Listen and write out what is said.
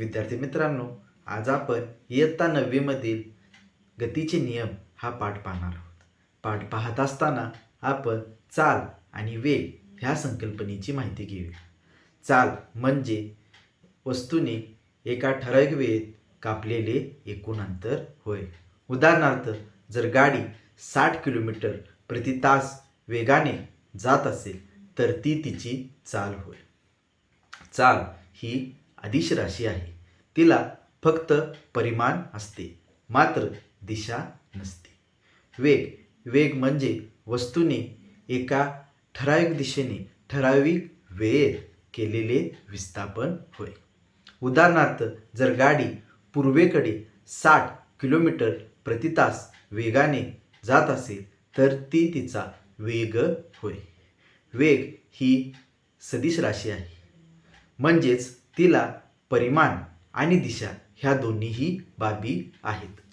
विद्यार्थी मित्रांनो आज आपण इयत्ता नववीमधील गतीचे नियम हा पाठ पाहणार आहोत. पाठ पाहत असताना आपण चाल आणि वेग ह्या संकल्पनेची माहिती घेऊया. चाल म्हणजे वस्तूने एका ठराविक वेळेत कापलेले एकूण अंतर होय. उदाहरणार्थ जर गाडी साठ किलोमीटर प्रति तास वेगाने जात असेल तर ती तिची चाल होय. चाल ही अदिश राशी आहे. तिला फक्त परिमाण असते मात्र दिशा नसते. वेग वेग म्हणजे वस्तूने एका ठराविक दिशेने ठराविक वेळेत केलेले विस्थापन होय. उदाहरणार्थ जर गाडी पूर्वेकडे साठ किलोमीटर प्रति तास वेगाने जात असेल तर ती तिचा वेग होय. वेग ही सदिश राशी आहे. म्हणजेच तिला परिमाण आणि दिशा ह्या दोन्हीही बाबी आहेत.